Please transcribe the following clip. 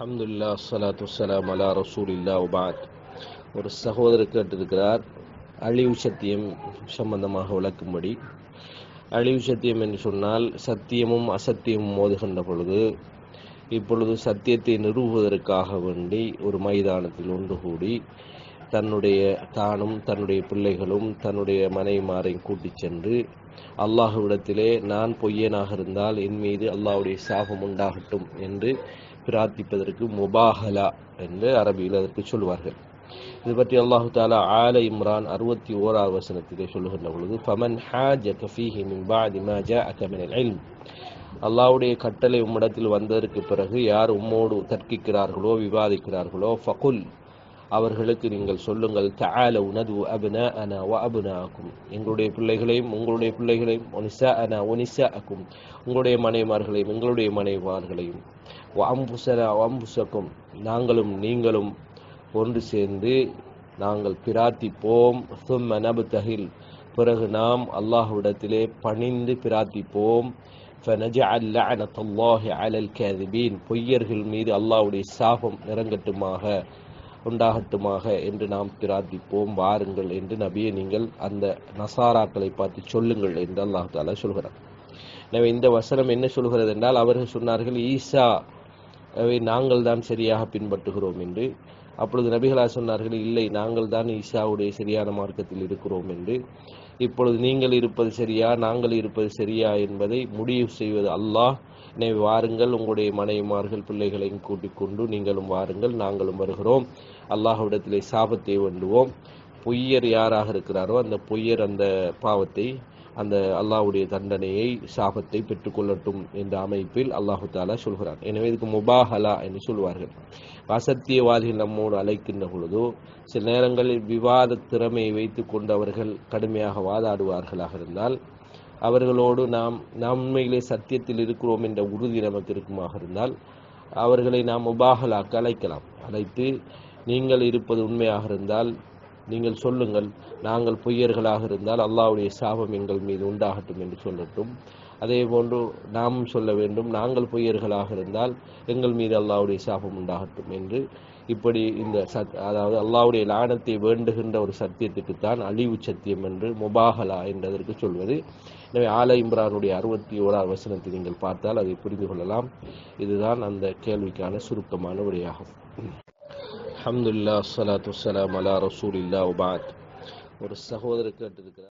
அலமதுல்லா அஸ்ஸலாத்து வலாம் அலா ரசூலில்லா உபாத் ஒரு சகோதரர் கேட்டிருக்கிறார் அழிவு சத்தியம் சம்பந்தமாக விளக்கும்படி. அழிவு சத்தியம் என்று சொன்னால் சத்தியமும் அசத்தியமும் மோதுகின்ற பொழுது இப்பொழுது சத்தியத்தை நிறுவுவதற்காக வேண்டி ஒரு மைதானத்தில் ஒன்று கூடி தன்னுடைய தானும் தன்னுடைய பிள்ளைகளும் தன்னுடைய மனைவிமாரையும் கூட்டிச் சென்று அல்லாஹுவிடத்திலே நான் பொய்யனாக இருந்தால் என் மீது அல்லாஹ்வுடைய சாபம் உண்டாகட்டும் என்று பிரார்த்திப்பதற்கு முபாஹலா என்று அரபியில் அதற்கு சொல்வார்கள். இது பற்றி அல்லாஹு தாலா ஆல இம்ரான் அறுபத்தி ஓராவது வசனத்திலே சொல்லுகின்ற பொழுது ஃபமன் ஹாஜக ஃபீஹி மின் பாதி மா ஜாஅக இல்ம். அல்லாவுடைய கட்டளை உம்மிடத்தில் வந்ததற்கு பிறகு யார் உம்மோடு தர்க்கிக்கிறார்களோ விவாதிக்கிறார்களோ ஃபகுல் அவர்களுக்கு நீங்கள் சொல்லுங்கள் தஆல உனது அபுனா அனா வ அபுனா அக்கும் எங்களுடைய பிள்ளைகளையும் உங்களுடைய பிள்ளைகளையும் ஒனிசா அனா ஒனிசா அக்கும் உங்களுடைய மனைவிமார்களையும் எங்களுடைய மனைவிமார்களையும் அம்புசனா அம்புசக்கும். நாங்களும் நீங்களும் ஒன்று சேர்ந்து நாங்கள் பிரார்த்திப்போம். சும்ம நபு தஹில் பிறகு நாம் அல்லாஹ்விடத்திலே பணிந்து பிரார்த்திப்போம். பொய்யர்கள் மீது அல்லாஹ்வுடைய சாபம் நிறங்கட்டுமாக உண்டாகட்டுமாக என்று நாம் பிரார்த்திப்போம். வாருங்கள் என்று நபியை நீங்கள் அந்த நசாராக்களை பார்த்து சொல்லுங்கள் என்று அல்லாஹ் சொல்கிறார் எனவே இந்த வசனம் என்ன சொல்கிறது என்றால் அவர்கள் சொன்னார்கள் ஈசா அவை நாங்கள் தான் சரியாக பின்பற்றுகிறோம் என்று. அப்பொழுது நபிகளா சொன்னார்கள் இல்லை நாங்கள் தான் ஈஷாவுடைய சரியான மார்க்கத்தில் இருக்கிறோம் என்று. இப்பொழுது நீங்கள் இருப்பது சரியா நாங்கள் இருப்பது சரியா என்பதை முடிவு செய்வது அல்லாஹ். எனவே வாருங்கள் உங்களுடைய மனைவிமார்கள் பிள்ளைகளையும் கூட்டிக் கொண்டு நீங்களும் வாருங்கள் நாங்களும் வருகிறோம். அல்லாஹ்விடத்திலே சாபத்தை வேண்டுவோம். பொய்யர் யாராக இருக்கிறாரோ அந்த பொய்யர் அந்த பாவத்தை அந்த அல்லாஹ்வுடைய தண்டனையை சாபத்தை பெற்றுக்கொள்ளட்டும் என்ற அமைப்பில் அல்லாஹு தாலா சொல்கிறான். எனவே இதுக்கு முபாஹலா என்று சொல்வார்கள். அசத்தியவாதிகள் நம்மோடு அழைக்கின்ற பொழுதோ சில நேரங்களில் விவாத திறமையை வைத்து கொண்டு அவர்கள் கடுமையாக வாதாடுவார்களாக இருந்தால் அவர்களோடு நாம் நாம் உண்மையிலே சத்தியத்தில் இருக்கிறோம் என்ற உறுதி நமக்கு இருக்குமாக இருந்தால் அவர்களை நாம் முபாகலாக்க அழைக்கலாம். அழைத்து நீங்கள் இருப்பது உண்மையாக இருந்தால் நீங்கள் சொல்லுங்கள். நாங்கள் பொய்யர்களாக இருந்தால் அல்லாவுடைய சாபம் எங்கள் மீது உண்டாகட்டும் என்று சொல்லட்டும். அதே போன்று நாம் சொல்ல வேண்டும். நாங்கள் பொய்யர்களாக இருந்தால் எங்கள் மீது அல்லாவுடைய சாபம் உண்டாகட்டும் என்று. இப்படி இந்த சத் அதாவது அல்லாவுடைய லானத்தை வேண்டுகின்ற ஒரு சத்தியத்துக்குத்தான் அழிவு சத்தியம் என்று முபாகலா என்றதற்கு சொல்வது. எனவே ஆல இம்ரானுடைய அறுபத்தி ஓராவது வசனத்தை நீங்கள் பார்த்தால் அதை புரிந்து கொள்ளலாம். இதுதான் அந்த கேள்விக்கான சுருக்கமான உரையாகும். அல்ஹம்துலில்லாஹ் அஸ்ஸலாத்து வஸ்ஸலாம் அலா ரசூலில்லாஹ் வபாத் ஒரு சகோதரர் கேட்டிருக்கிறார்